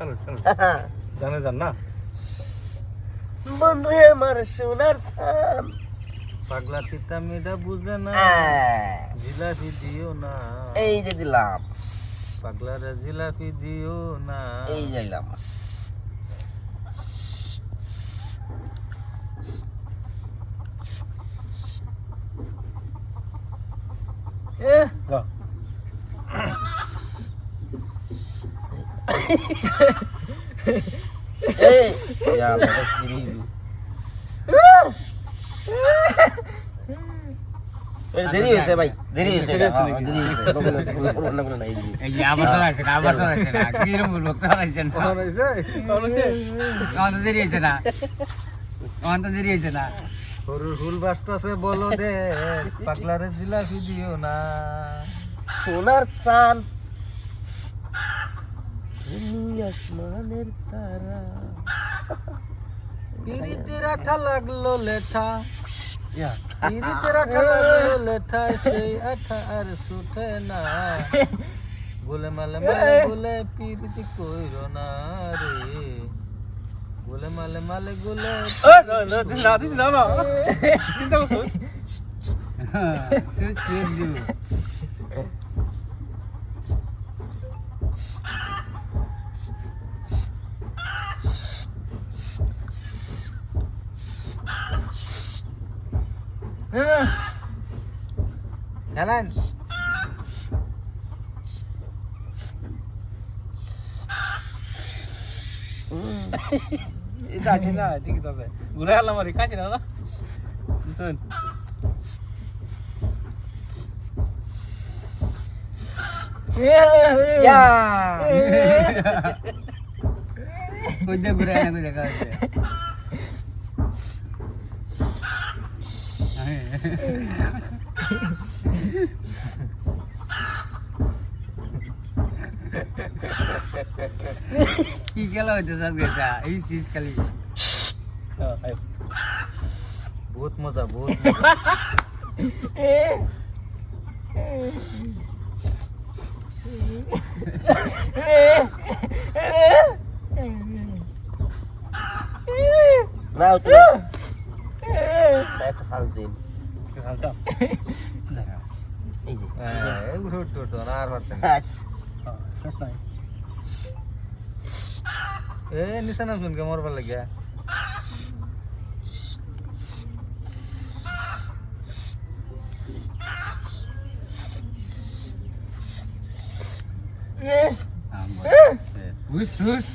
চলো চলো। জানে যান না? বন্ধু আমার সোনার সান পাগলা তিতা মেয়েটা বুঝে না। জিলাপি দিও না। এই যে দিলাম। পাগলারা জিলাপি দিও না। এই যাইলাম এই আল্লাহ কি এই দেরি হয়েছে ভাই দেরি হয়েছে দেরি হয়েছে। হ্যাঁ, নাকি? দেরি হয়েছে। কোনো কোনো- কোনো না কোনো নাই। এই যে আবার শোনাচ্ছে না আবার শোনাচ্ছে না। কিরম বলব শোনাচ্ছে না? কখন হয়েছে? কখন হয়েছে? আমার দেরি হয়েছে না। আমার তো দেরি হয়েছে না। গরুর হুল বাজতাছে বলো দে। পাগলারে জিলাপি দিও না। সোনার সান তুমি আসমানের তারা পিরিতের আঠা লাগল লেঠা পিরিতের আঠা লাগল লেঠা সেই আঠা আর সুঠে না বলে মালে মালে বলে পিরিতি কইরো না রে বলে মালে মালে গুলে তুই চুপ দিবি খেলেন এটা আছে না ঠিক আছে ঘুরে আলাম আর কাছে না না শুন ইয়া কই দে ঘুরে আনা কই দেখা হচ্ছে কি খেলা হইতে আজকে এটা এই শীতকালে বহুত মজা বহুত মজা নাও তুমি একটা সাল হ্যাঁ শুনকে মরবার লাগিয়া। হুস হুস